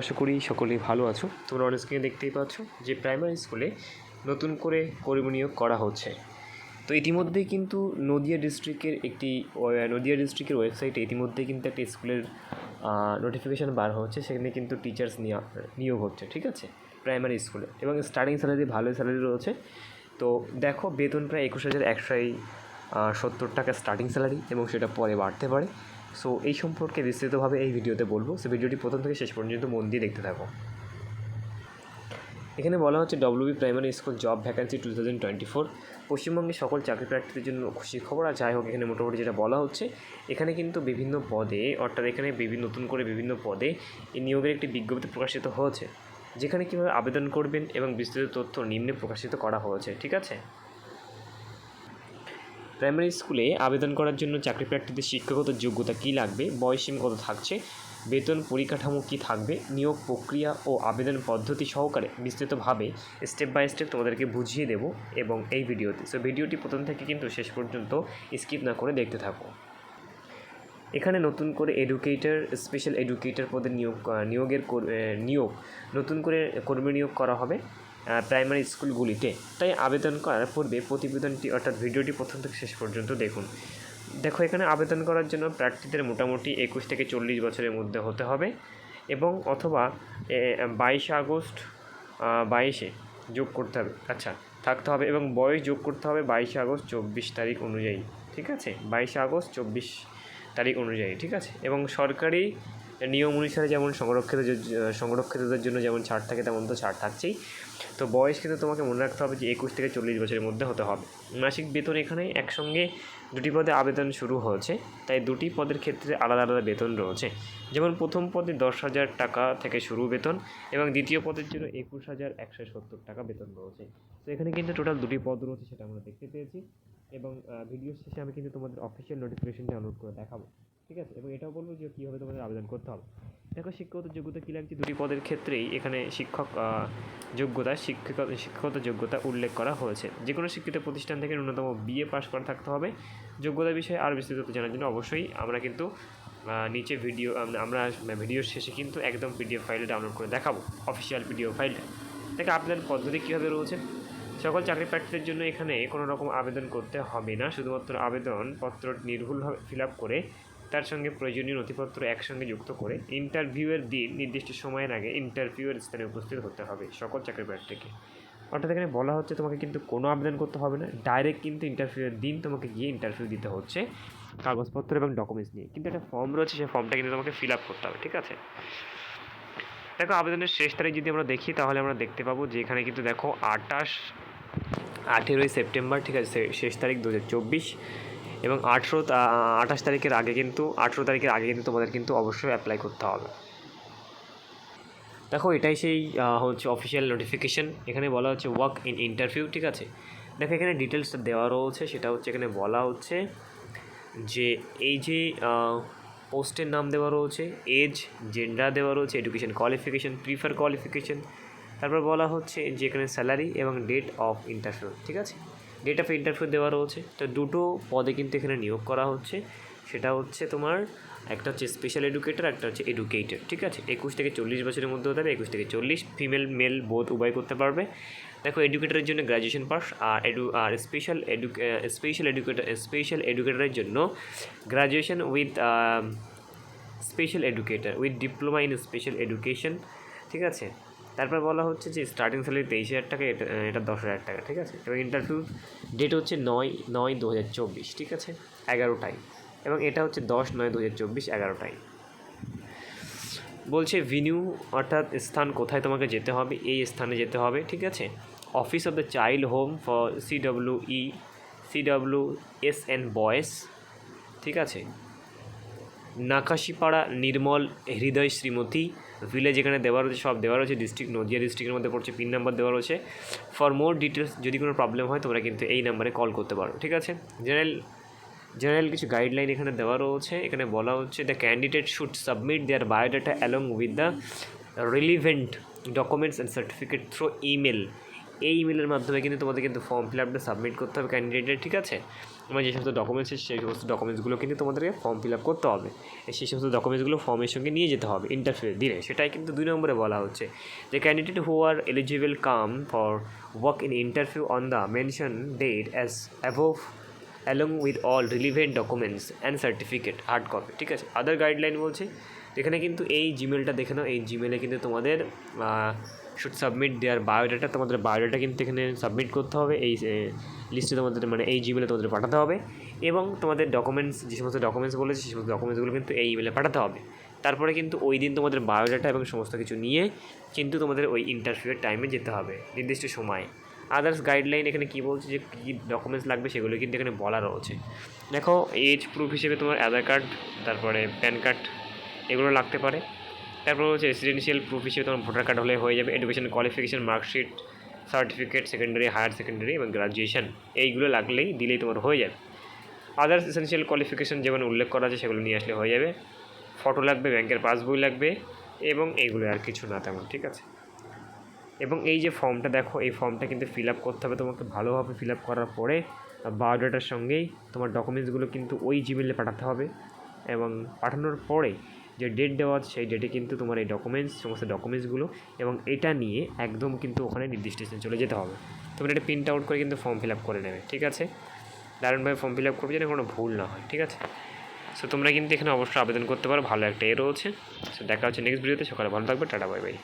আশা করি সকলেই ভালো আছো। তোমরা অনেক স্ক্রিনে দেখতেই পাচ্ছ যে প্রাইমারি স্কুলে নতুন করে কর্মী নিয়োগ করা হচ্ছে। তো ইতিমধ্যেই কিন্তু নদিয়া ডিস্ট্রিক্টের একটি নদিয়া ডিস্ট্রিক্টের ওয়েবসাইটে ইতিমধ্যে কিন্তু একটা স্কুলের নোটিফিকেশান বার হচ্ছে। সেখানে কিন্তু টিচার্স নিয়োগ হচ্ছে, ঠিক আছে? প্রাইমারি স্কুলে এবং স্টার্টিং স্যালারি ভালো স্যালারি রয়েছে। তো দেখো, বেতন প্রায় একুশ হাজার একশোই সত্তর টাকা স্টার্টিং স্যালারি এবং সেটা পরে বাড়তে পারে। সো এই সম্পর্কে বিস্তৃতভাবে এই ভিডিওতে বলব। সো ভিডিওটি প্রথম থেকে শেষ পর্যন্ত মন দিয়ে দেখতে থাকো। এখানে বলা হচ্ছে WB primary school job vacancy two thousand twenty four পশ্চিমবঙ্গের সকল চাকরি প্রার্থীদের জন্য খুশি খবর। আর যাই হোক, এখানে মোটামুটি যেটা বলা হচ্ছে, এখানে কিন্তু বিভিন্ন পদে, অর্থাৎ এখানে বিভিন্ন নতুন করে বিভিন্ন পদে এই নিয়োগের একটি বিজ্ঞপ্তি প্রকাশিত হয়েছে, যেখানে কীভাবে আবেদন করবেন এবং বিস্তৃত তথ্য নিম্নে প্রকাশিত করা হয়েছে। ঠিক আছে? প্রাইমারি স্কুলে আবেদন করার জন্য চাকরি প্রার্থীদের শিক্ষাগত যোগ্যতা কী লাগবে বয়সীম কত থাকছে, বেতন পরিকাঠামো কী থাকবে, নিয়োগ প্রক্রিয়া ও আবেদন পদ্ধতি সহকারে বিস্তৃতভাবে স্টেপ বাই স্টেপ তোমাদেরকে বুঝিয়ে দেবো এবং এই ভিডিওতে। সো ভিডিওটি প্রথম থেকে কিন্তু শেষ পর্যন্ত স্কিপ না করে দেখতে থাকো। এখানে নতুন করে এডুকেটর স্পেশাল এডুকেটর পদে নিয়োগ নিয়োগের নিয়োগ, নতুন করে কর্মী নিয়োগ করা হবে। প্রাইমারি স্কুলগুলিতে। তাই আবেদন করার পূর্বে প্রতিবেদনটি অর্থাৎ ভিডিওটি প্রথম থেকে শেষ পর্যন্ত দেখুন। দেখো, এখানে আবেদন করার জন্য প্রার্থীদের মোটামুটি একুশ থেকে চল্লিশ বছরের মধ্যে হতে হবে এবং অথবা বাইশে আগস্ট বাইশে যোগ করতে হবে। আচ্ছা থাকতে হবে এবং বয়স যোগ করতে হবে বাইশে আগস্ট চব্বিশ তারিখ অনুযায়ী, ঠিক আছে? বাইশে আগস্ট চব্বিশ তারিখ অনুযায়ী, ঠিক আছে? এবং সরকারি নিয়ম অনুসারে যেমন সংরক্ষিত সংরক্ষিতদের জন্য যেমন ছাড় থাকে, তেমন তো ছাড় থাকছেই। তো বয়স কিন্তু তোমাকে মনে রাখতে হবে যে একুশ থেকে চল্লিশ বছরের মধ্যে হতে হবে। মাসিক বেতন এখানে একসঙ্গে দুটি পদে আবেদন শুরু হয়েছে। তাই দুটি পদের ক্ষেত্রে আলাদা আলাদা বেতন রয়েছে। যেমন প্রথম পদে দশ হাজার টাকা থেকে শুরু বেতন এবং দ্বিতীয় পদের জন্য একুশ হাজার একশো সত্তর টাকা বেতন রয়েছে। তো এখানে কিন্তু টোটাল দুটি পদ রয়েছে সেটা আমরা দেখতে পেয়েছি। এবং ভিডিও শেষে আমি কিন্তু তোমাদের অফিসিয়াল নোটিফিকেশন ডাউনলোড করে দেখাবো। ঠিক আছে? এবং এটাও বলব যে কীভাবে তোমাদের আবেদন করতে হবে। দেখো শিক্ষাগত যোগ্যতা কী লাগছে? দুটি পদের ক্ষেত্রেই এখানে শিক্ষক যোগ্যতা, শিক্ষক শিক্ষাগত যোগ্যতা উল্লেখ করা হয়েছে। যে কোনো শিক্ষিত প্রতিষ্ঠান থেকে ন্যূনতম বিএ পাস করা থাকতে হবে। যোগ্যতা বিষয়ে আরও বিস্তারিত জানার জন্য অবশ্যই আমরা কিন্তু নিচে ভিডিও আমরা ভিডিওর শেষে কিন্তু একদম পিডিএফ ফাইলে ডাউনলোড করে দেখাবো অফিসিয়াল পিডিএফ ফাইলটা। দেখো আবেদন পদ্ধতি কীভাবে রয়েছে? সকল চাকরি প্রার্থীদের জন্য এখানে কোনো রকম আবেদন করতে হবে না। শুধুমাত্র আবেদনপত্র নির্ভুলভাবে ফিল আপ করে তার সঙ্গে প্রয়োজনীয় নথিপত্র একসঙ্গে যুক্ত করে ইন্টারভিউয়ের দিন নির্দিষ্ট সময়ের আগে ইন্টারভিউয়ের স্থানে উপস্থিত হতে হবে সকল চাকরি প্রার্থীকে অর্থাৎ এখানে বলা হচ্ছে তোমাকে কিন্তু কোনো আবেদন করতে হবে না ডাইরেক্ট কিন্তু ইন্টারভিউয়ের দিন তোমাকে গিয়ে ইন্টারভিউ দিতে হচ্ছে কাগজপত্র এবং ডকুমেন্টস নিয়ে। কিন্তু একটা ফর্ম রয়েছে, সেই ফর্মটা কিন্তু তোমাকে ফিল আপ করতে হবে, ঠিক আছে? দেখো, আবেদনের শেষ তারিখ যদি আমরা দেখি, তাহলে আমরা দেখতে পাবো যে এখানে কিন্তু দেখো আটাশ আঠেরোই সেপ্টেম্বর, ঠিক আছে শেষ তারিখ দু হাজার চব্বিশ। এবং আঠেরো আঠাশ তারিখের আগে কিন্তু, আঠেরো তারিখের আগে কিন্তু তোমাদের কিন্তু অবশ্যই অ্যাপ্লাই করতে হবে। দেখো, এটাই সেই হচ্ছে অফিসিয়াল নোটিফিকেশন এখানে বলা হচ্ছে ওয়ার্ক ইন ইন্টারভিউ ঠিক আছে? দেখো, এখানে ডিটেলসটা দেওয়া রয়েছে। সেটা হচ্ছে এখানে বলা হচ্ছে যে, এই যে পোস্টের নাম দেওয়া রয়েছে এজ জেন্ডার দেওয়া রয়েছে এডুকেশন কোয়ালিফিকেশান প্রিফার কোয়ালিফিকেশান তারপর বলা হচ্ছে যে, এখানে স্যালারি এবং ডেট অফ ইন্টারভিউ ঠিক আছে? ডেট অফ ইন্টারভিউ দেওয়া রয়েছে। তো দুটো পদে কিন্তু এখানে নিয়োগ করা হচ্ছে। সেটা হচ্ছে তোমার, একটা হচ্ছে স্পেশাল এডুকেটর একটা হচ্ছে এডুকেটর ঠিক আছে? একুশ থেকে চল্লিশ বছরের মধ্যে হতে হবে, একুশ থেকে চল্লিশ ফিমেল মেল বোধ উভয় করতে পারবে। দেখো এডুকেটরের জন্য গ্র্যাজুয়েশন পাস আর এডু আর special edu special educator special এডুকেটরের জন্য graduation with special educator with diploma in special education ঠিক আছে? তারপর বলা হচ্ছে যে স্টার্টিং স্যালারি তেইশ হাজার টাকা, এটা এটা দশ হাজার টাকা, ঠিক আছে? এবং ইন্টারভিউ ডেট হচ্ছে নয় নয় দু হাজার চব্বিশ, ঠিক আছে? এগারোটায় এবং এটা হচ্ছে দশ নয় দু হাজার চব্বিশ এগারোটায় বলছে ভিনিউ অর্থাৎ স্থান কোথায় তোমাকে যেতে হবে? এই স্থানে যেতে হবে, ঠিক আছে? Office of the child home for C W E C W S N boys ঠিক আছে? নাকাশিপাড়া, নির্মল, হৃদয়, শ্রীমতী ভিলেজ এখানে দেওয়া রয়েছে, সব দেওয়া রয়েছে ডিস্ট্রিক্ট নদিয়া ডিস্ট্রিক্টের মধ্যে পড়ছে পিন নাম্বার দেওয়া রয়েছে। ফর মোর ডিটেলস যদি কোনো প্রবলেম হয়, তোমরা কিন্তু এই নাম্বারে কল করতে পারো, ঠিক আছে? জেনারেল জেনারেল কিছু গাইডলাইন এখানে দেওয়া রয়েছে, এখানে বলা হচ্ছে the candidate should submit their biodata along with the relevant documents and certificate through email এই ইমেলের মাধ্যমে কিন্তু তোমাদের কিন্তু ফর্ম ফিল আপটা সাবমিট করতে হবে ক্যান্ডিডেটের ঠিক আছে? তোমার যে সমস্ত ডকুমেন্টস সেই সমস্ত ডকুমেন্টসগুলো কিন্তু তোমাদেরকে ফর্ম ফিল আপ করতে হবে। সেই সমস্ত ডকুমেন্টসগুলো ফর্মের সঙ্গে নিয়ে যেতে হবে ইন্টারভিউ দিলে। সেটাই কিন্তু দুই নম্বরে বলা হচ্ছে। যে candidate who are eligible come for work in interview on the mention date as above along with all relevant documents and certificate hard copy ঠিক আছে? আদার গাইডলাইন বলছে এখানে কিন্তু এই জিমেলটা দেখে নাও। এই জিমেলে কিন্তু তোমাদের শুড সাবমিট দেওয়ার বায়োডাটা তোমাদের বায়োডাটা কিন্তু এখানে সাবমিট করতে হবে। এই লিস্টে তোমাদের মানে এই জিমেলে তোমাদের পাঠাতে হবে এবং তোমাদের ডকুমেন্টস যে সমস্ত ডকুমেন্টস বলেছে সেই সমস্ত ডকুমেন্টসগুলো কিন্তু এই ইমেলে পাঠাতে হবে। তারপরে কিন্তু ওই দিন তোমাদের বায়োডাটা এবং সমস্ত কিছু নিয়ে কিন্তু তোমাদের ওই ইন্টারভিউয়ের টাইমে যেতে হবে, নির্দিষ্ট সময়ে। আদার্স গাইডলাইন এখানে কী বলছে, যে কী ডকুমেন্টস লাগবে সেগুলো কিন্তু এখানে বলা রয়েছে। দেখো এজ প্রুফ হিসেবে তোমার আধার কার্ড তারপরে প্যান কার্ড এগুলো লাগতে পারে। তারপর হচ্ছে রেসিডেন্সিয়াল প্রুফ হিসেবে তোমার ভোটার কার্ড হলে হয়ে যাবে education qualification marksheet certificate secondary higher secondary এবং গ্রাজুয়েশন এইগুলো লাগলেই দিলেই তোমার হয়ে যাবে। আদার্স এসেন্সিয়াল কোয়ালিফিকেশন যেমন উল্লেখ করা আছে সেগুলো নিয়ে আসলে হয়ে যাবে। ফটো লাগবে ব্যাংকের পাসবই লাগবে এবং এইগুলো আর কিছু না তেমন, ঠিক আছে? এবং এই যে ফর্মটা দেখো, এই ফর্মটা কিন্তু ফিল আপ করতে হবে তোমাকে ভালোভাবে ফিল আপ করার পরে বায়োডাটার সঙ্গেই তোমার ডকুমেন্টসগুলো কিন্তু ওই জিমেলে পাঠাতে হবে এবং পাঠানোর পরে যে ডেট দেওয়া আছে, সেই ডেটে কিন্তু তোমার এই ডকুমেন্টস সমস্ত ডকুমেন্টসগুলো এবং এটা নিয়ে একদম কিন্তু ওখানে নির্দিষ্ট চলে যেতে হবে। তোমরা এটা প্রিন্ট আউট করে কিন্তু ফর্ম ফিল আপ করে নেবে, ঠিক আছে? দারুণভাবে ফর্ম ফিল আপ করবে যেন কোনো ভুল না হয়, ঠিক আছে? সো তোমরা কিন্তু এখানে অবশ্যই আবেদন করতে পারো, ভালো একটা এ আছে সো দেখা হচ্ছে নেক্সট ভিডিওতে সকালে ভালো থাকবে, টাটা বাই বাই